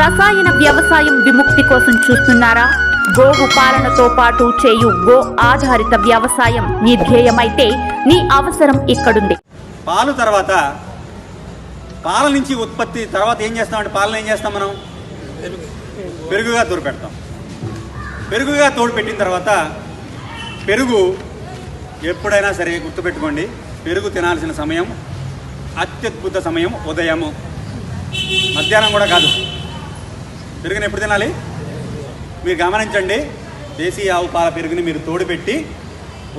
రసాయన వ్యవసాయం విముక్తి కోసం చూస్తున్నారా? గోవు పాలనతో పాటు చేయు గో ఆధారిత వ్యవసాయం నీ ధ్యేయమైతే నీ అవసరం ఇక్కడుంది. పాలు తర్వాత పాల నుంచి ఉత్పత్తి తర్వాత ఏం చేస్తామంటే పాలను ఏం చేస్తాం మనం? పెరుగుగా తోడుపెడతాం పెరుగుగా తోడుపెట్టిన తర్వాత పెరుగు ఎప్పుడైనా సరే గుర్తుపెట్టుకోండి పెరుగు తినాల్సిన సమయం అత్యద్భుత సమయం ఉదయము. మధ్యాహ్నం కూడా కాదు. పెరుగుని ఎప్పుడు తినాలి? మీరు గమనించండి దేశీయ ఆవు పాల పెరుగుని మీరు తోడు పెట్టి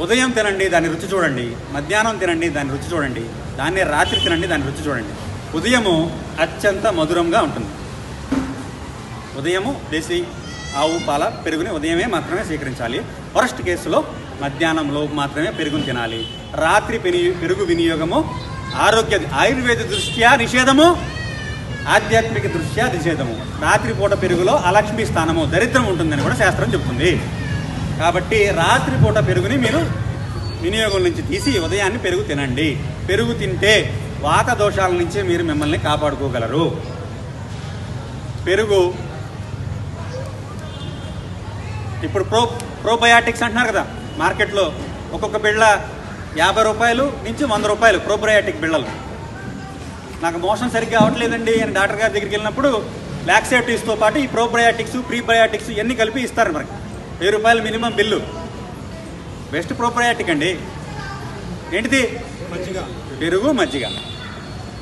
ఉదయం తినండి దాని రుచి చూడండి మధ్యాహ్నం తినండి దాని రుచి చూడండి దాన్నే రాత్రి తినండి దాని రుచి చూడండి. ఉదయము అత్యంత మధురంగా ఉంటుంది. ఉదయము దేశీ ఆవు పాల పెరుగుని ఉదయమే మాత్రమే స్వీకరించాలి. వరస్ట్ కేసులో మధ్యాహ్నంలో మాత్రమే పెరుగుని తినాలి. రాత్రి పెరుగు వినియోగము ఆరోగ్య ఆయుర్వేద దృష్ట్యా నిషేధము? ఆధ్యాత్మిక దృష్ట్యా నిషేధము రాత్రిపూట పెరుగులో అలక్ష్మి స్థానము దరిద్రం ఉంటుందని కూడా శాస్త్రం చెప్తుంది కాబట్టి రాత్రిపూట పెరుగుని మీరు వినియోగం నుంచి తీసి ఉదయాన్నే పెరుగు తినండి. పెరుగు తింటే వాత దోషాల నుంచి మీరు మిమ్మల్ని కాపాడుకోగలరు. పెరుగు ఇప్పుడు ప్రో ప్రోబయాటిక్స్ అంటున్నారు కదా మార్కెట్లో ఒక్కొక్క బిళ్ళ యాభై రూపాయలు నుంచి వంద రూపాయలు ప్రోబయాటిక్ బిళ్ళలు. నాకు మోషన్ సరిగ్గా అవ్వట్లేదండి అని డాక్టర్ గారి దగ్గరికి వెళ్ళినప్పుడు లాక్సేటివ్స్తో పాటు ఈ ప్రోబయాటిక్స్ ప్రీబయాటిక్స్ ఇవన్నీ కలిపి ఇస్తారు మనకి. వెయ్యి రూపాయలు మినిమం బిల్లు. బెస్ట్ ప్రోబయాటిక్ అండి. ఏంటిది? పెరుగు మజ్జిగ.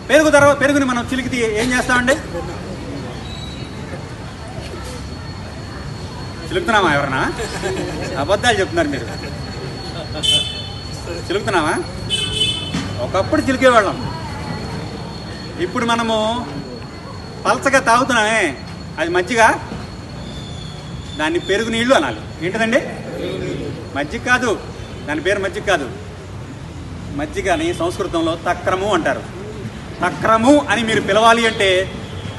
పెరుగు తర్వాత పెరుగుని మనం చిలికితే ఏం చేస్తామండి? చిలుకుతున్నామా ఎవరన్నా? అబద్ధాలు చెప్తున్నారు మీరు. చిలుకుతున్నామా ఒకప్పుడు చిలికేవాళ్ళం. ఇప్పుడు మనము పలచగా తాగుతున్నామే. అది మజ్జిగ? దాన్ని పెరుగు నీళ్ళు అనాలి. ఏంటిదండి? మజ్జిగ కాదు. దాని పేరు మజ్జిగ కాదు. మజ్జిగని సంస్కృతంలో తక్రము అంటారు. తక్రము అని మీరు పిలవాలి అంటే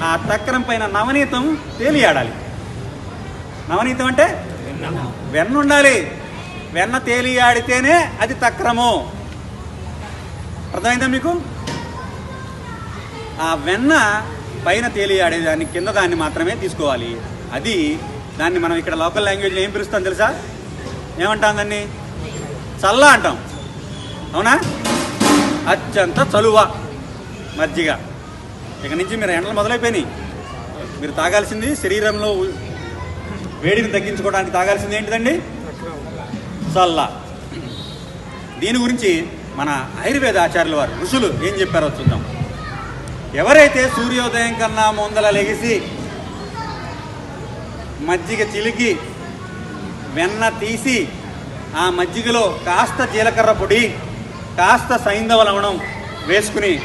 ఆ తక్రం పైన నవనీతం తేలియాడాలి. నవనీతం అంటే? వెన్న ఉండాలి. వెన్న తేలియాడితేనే అది తక్రము. అర్థమైందా మీకు? ఆ వెన్న పైన తేలియాడే దాన్ని కింద దాన్ని మాత్రమే తీసుకోవాలి. అది దాన్ని మనం ఇక్కడ లోకల్ లాంగ్వేజ్లో ఏం పిలుస్తాం తెలుసా? ఏమంటాం దాన్ని? చల్ల అంటాం. అవునా? అత్యంత చలువ మజ్జిగ. ఇక నుంచి మీరు ఎండలు మొదలైపోయినాయి. మీరు తాగాల్సింది శరీరంలో వేడిని తగ్గించుకోవడానికి తాగాల్సింది ఏంటిదండి? చల్ల. దీని గురించి మన ఆయుర్వేద ఆచార్యుల వారు ఋషులు ఏం చెప్పారో చూద్దాం. ఎవరైతే సూర్యోదయం కన్నా ముందల లెగిసి మజ్జిగ చిలికి వెన్న తీసి ఆ మజ్జిగలో కాస్త జీలకర్ర పొడి కాస్త సైంధవ లవణం వేసుకుని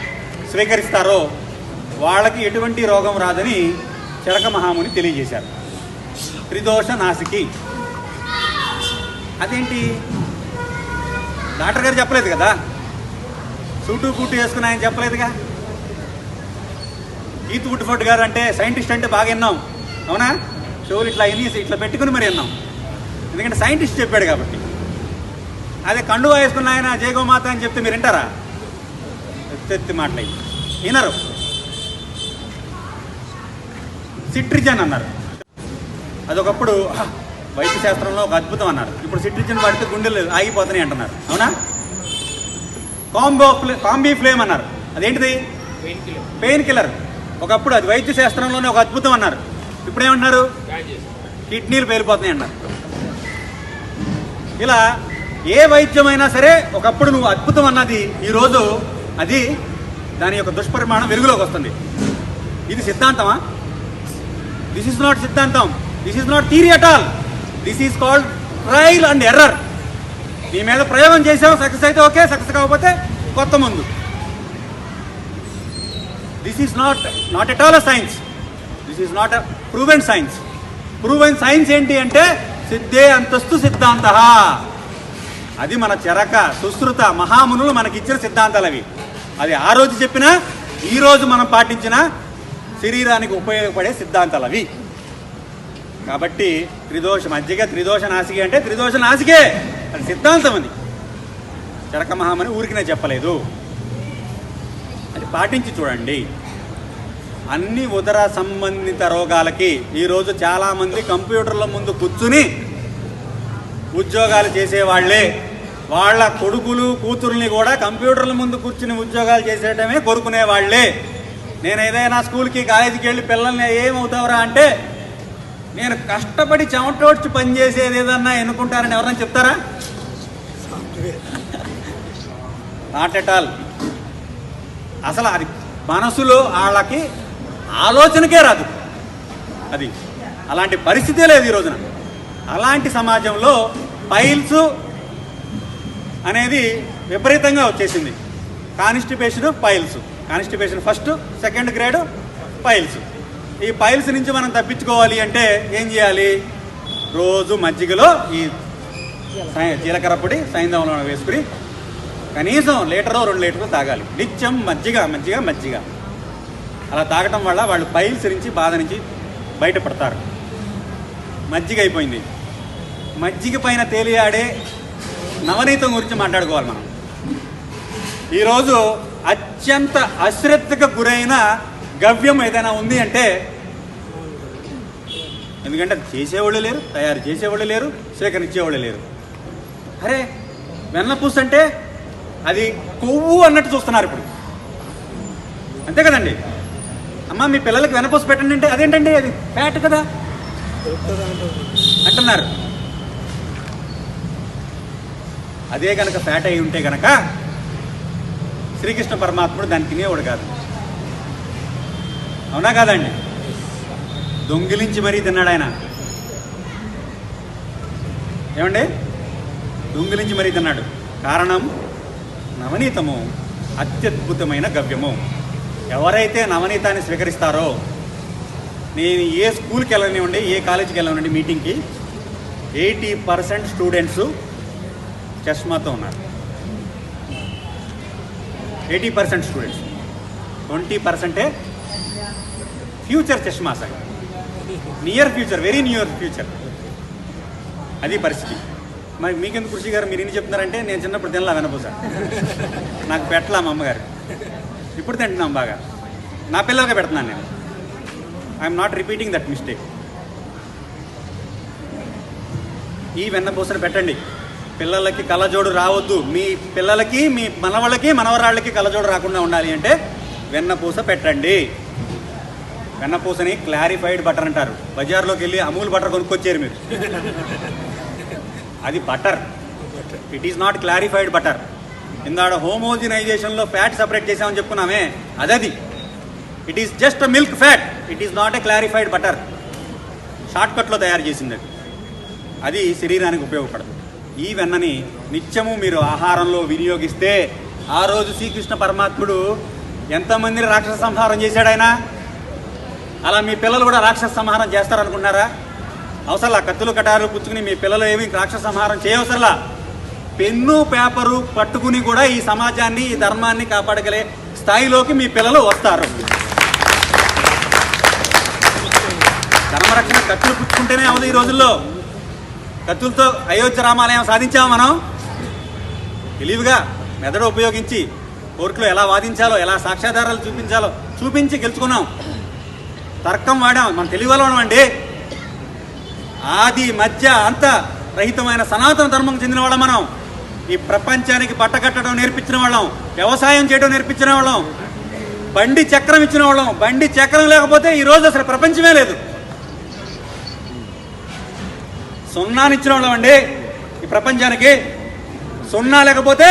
స్వీకరిస్తారో వాళ్ళకి ఎటువంటి రోగం రాదని చిలక మహాముని తెలియజేశారు. త్రిదోష నాసికి. అదేంటి? డాక్టర్ గారు చెప్పలేదు కదా? సూటు బూటు వేసుకుని ఆయన చెప్పలేదుగా? ఈత్ వుడ్ఫోర్డ్ గారు అంటే సైంటిస్ట్ అంటే బాగా విన్నాం. అవునా? షోలు ఇట్లా అన్ని ఇట్లా పెట్టుకుని మరి విన్నాం. ఎందుకంటే సైంటిస్ట్ చెప్పాడు కాబట్టి. అదే కండువా వేసుకున్న ఆయన జయగోమాత అని చెప్తే మీరు వింటారా? ఎత్తెత్తి మాటలు వినరు. సిట్రిజన్ అన్నారు. అదొకప్పుడు "హ, వైద్య శాస్త్రంలో ఒక అద్భుతం అన్నారు. ఇప్పుడు సిట్రిజన్ వాడితే గుండెలు ఆగిపోతున్నాయి అంటున్నారు. అవునా? కాంబో ఫ్లే కాంబీ ఫ్లేమ్ అన్నారు. అదేంటిది? Painkiller. ఒకప్పుడు అది వైద్య శాస్త్రంలోనే ఒక అద్భుతం అన్నారు. ఇప్పుడేమంటున్నారు? కిడ్నీలు పేలిపోతున్నాయి అన్నారు. ఇలా ఏ వైద్యమైనా సరే ఒకప్పుడు నువ్వు అద్భుతం అన్నది ఈరోజు అది దాని యొక్క దుష్పరిమాణం వెలుగులోకి వస్తుంది. ఇది సిద్ధాంతమా? దిస్ ఇస్ నాట్ సిద్ధాంతం. This is not theory at all this is called trial and error నీ మీద ప్రయోగం చేసావు సక్సెస్ అయితే ఓకే సక్సెస్ కాకపోతే కొత్త ముందు. This is not not at all a science this is not a proven science proven science ఏంటి అంటే సిద్ధే అంతస్తు సిద్ధాంత. అది మన చెరక సుశ్రుత మహామునులు మనకిచ్చిన సిద్ధాంతాలు అవి అది ఆ రోజు చెప్పినా ఈరోజు మనం పాటించిన శరీరానికి ఉపయోగపడే సిద్ధాంతాలు అవి కాబట్టి త్రిదోష మధ్యగా త్రిదోష నాసికే అంటే త్రిదోష నాసికే. అది సిద్ధాంతం అది. చరక మహామని ఊరికినే చెప్పలేదు. అది పాటించి చూడండి. అన్ని ఉదర సంబంధిత రోగాలకి ఈరోజు చాలామంది కంప్యూటర్ల ముందు కూర్చుని ఉద్యోగాలు చేసేవాళ్ళే. వాళ్ళ కొడుకులు కూతుర్ని కూడా కంప్యూటర్ల ముందు కూర్చుని ఉద్యోగాలు చేసేయడమే కోరుకునే వాళ్ళే నేను ఏదైనా స్కూల్కి కాలేజీకి వెళ్ళి పిల్లల్ని ఏమవుతావురా అంటే నేను కష్టపడి చెమటోడ్చి పనిచేసేది ఏదన్నా ఎన్నుకుంటారని ఎవరైనా చెప్తారా? Not at all. అసలు అది మనసులో వాళ్ళకి ఆలోచనకే రాదు. అది అలాంటి పరిస్థితే లేదు ఈ రోజున. అలాంటి సమాజంలో పైల్స్ అనేది విపరీతంగా వచ్చేసింది. Constipation piles constipation first second grade piles ఈ పైల్స్ నుంచి మనం తప్పించుకోవాలి అంటే ఏం చేయాలి? రోజు మజ్జిగలో ఈ జీలకర్ర పొడి సైంధవంలో వేసుకుని కనీసం లీటరో రెండు లీటర్లు తాగాలి. నిత్యం మజ్జిగ మజ్జిగ మజ్జిగ. అలా తాగటం వల్ల వాళ్ళు పైల్స్ నుంచి బాధ నుంచి బయటపడతారు. మజ్జిగ అయిపోయింది. మజ్జిగ పైన తేలియాడే నవనీతం గురించి మాట్లాడుకోవాలి మనం. ఈరోజు అత్యంత అశ్రద్ధకు గురైన గవ్యం ఏదైనా ఉంది అంటే ఎందుకంటే అది చేసేవాళ్ళు లేరు తయారు చేసేవాళ్ళు లేరు సేకరించేవాళ్ళు లేరు. అరే వెన్నపూస అంటే అది కొవ్వు అన్నట్టు చూస్తున్నారు ఇప్పుడు. అంతే కదండి? అమ్మ మీ పిల్లలకి వెనపూస పెట్టండి అంటే అదేంటండి అది? ఫ్యాట్ కదా? అంటున్నారు. అదే కనుక ఫ్యాట్ అయి ఉంటే కనుక శ్రీకృష్ణ పరమాత్ముడు దాన్ని తినేవాడు కాదు. అవునా కాదండి? దొంగిలించి మరీ తిన్నాడు ఆయన. ఏమండి? దొంగిలించి మరీ తిన్నాడు. కారణం నవనీతము అత్యద్భుతమైన గవ్యము. ఎవరైతే నవనీతాన్ని స్వీకరిస్తారో నేను ఏ స్కూల్కి వెళ్ళనివ్వండి ఏ కాలేజీకి వెళ్ళనివ్వండి మీటింగ్కి ఎయిటీ పర్సెంట్ స్టూడెంట్స్ చష్మాతో ఉన్నారు. Eighty percent students. ట్వంటీ పర్సెంటే future Chashma sir. Near future very near future. అది పరిస్థితి. మరి మీకెందుకు కృషి గారు? మీరు ఎన్ని చెప్తున్నారంటే నేను చిన్నప్పుడు తినలా వెనపోసా నాకు పెట్టలా మా అమ్మగారు. ఇప్పుడు తింటున్నాం బాగా. నా పిల్లలకి పెడుతున్నాను నేను. I'm not repeating that mistake ఈ వెన్నపూసను పెట్టండి. పిల్లలకి కళ్ళజోడు రావద్దు. మీ పిల్లలకి మీ మనవాళ్ళకి మనవరాళ్ళకి కళ్ళజోడు రాకుండా ఉండాలి అంటే వెన్నపూస పెట్టండి. వెన్నపూసని క్లారిఫైడ్ బటర్ అంటారు. బజార్లోకి వెళ్ళి అమూల్ బటర్ కొనుక్కొచ్చారు మీరు. అది butter it is not clarified butter ఇందాడ హోమోజినైజేషన్లో ఫ్యాట్ సపరేట్ చేసామని చెప్పుకున్నామే అదది. It is just milk fat it is not a clarified butter షార్ట్కట్లో తయారు చేసింది అది అది శరీరానికి ఉపయోగపడదు. ఈ వెన్నని నిత్యము మీరు ఆహారంలో వినియోగిస్తే ఆ రోజు శ్రీకృష్ణ పరమాత్ముడు ఎంతమందిని రాక్షస సంహారం చేశాడు ఆయన? అలా మీ పిల్లలు కూడా రాక్షస సంహారం చేస్తారనుకున్నారా? అవసరంలా కత్తులు కటారు పుచ్చుకుని మీ పిల్లలు ఏమి రాక్షస సంహారం చేయవసరలా పెన్ను పేపరు పట్టుకుని కూడా ఈ సమాజాన్ని ఈ ధర్మాన్ని కాపాడగలే స్థాయిలోకి మీ పిల్లలు వస్తారు. ధర్మరక్షణ కత్తులు పుచ్చుకుంటేనే అవదు ఈ రోజుల్లో. కత్తులతో అయోధ్య రామాలయం సాధించాము మనం? తెలివిగా మెదడు ఉపయోగించి కోర్టులో ఎలా వాదించాలో ఎలా సాక్ష్యాధారాలు చూపించాలో చూపించి గెలుచుకున్నాం. తర్కం వాడాం. మనం వాళ్ళం అండి. ఆది మధ్య అంత రహితమైన సనాతన ధర్మం చెందిన వాళ్ళం మనం. ఈ ప్రపంచానికి బట్ట కట్టడం నేర్పించిన వాళ్ళం. వ్యవసాయం చేయడం నేర్పించిన వాళ్ళం. బండి చక్రం ఇచ్చిన వాళ్ళం. బండి చక్రం లేకపోతే ఈ రోజు అసలు ప్రపంచమే లేదు. సున్నానిచ్చిన వాళ్ళం అండి ఈ ప్రపంచానికి. సున్నా లేకపోతే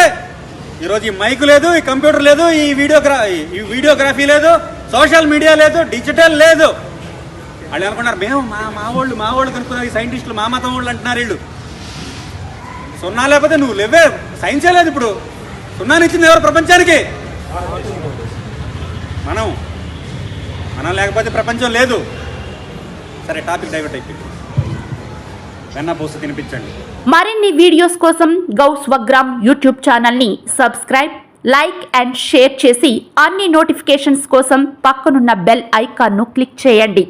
ఈరోజు ఈ మైక్ లేదు ఈ కంప్యూటర్ లేదు ఈ వీడియోగ్రా ఈ వీడియోగ్రఫీ లేదు సోషల్ మీడియా లేదు డిజిటల్ లేదు. వాళ్ళు అనుకున్నారు మేము మా మా వాళ్ళు మా వాళ్ళు కనుక్కున్నారు ఈ సైంటిస్టులు మా మతం వాళ్ళు అంటున్నారు వీళ్ళు. సున్నా లేకపోతే నువ్వు లేవే. సైన్సే లేదు ఇప్పుడు. సున్నానిచ్చింది ఎవరు ప్రపంచానికి? మనం. మనం లేకపోతే ప్రపంచం లేదు. సరే టాపిక్ డైవర్ట్ అయిపోయింది. వెన్నపూస తినిపించండి. మరిన్ని వీడియోస్ కోసం గౌ స్వగ్రామ్ యూట్యూబ్ ఛానల్ని సబ్స్క్రైబ్ లైక్ అండ్ షేర్ చేసి అన్ని నోటిఫికేషన్స్ కోసం పక్కనున్న బెల్ ఐకాన్ను క్లిక్ చేయండి.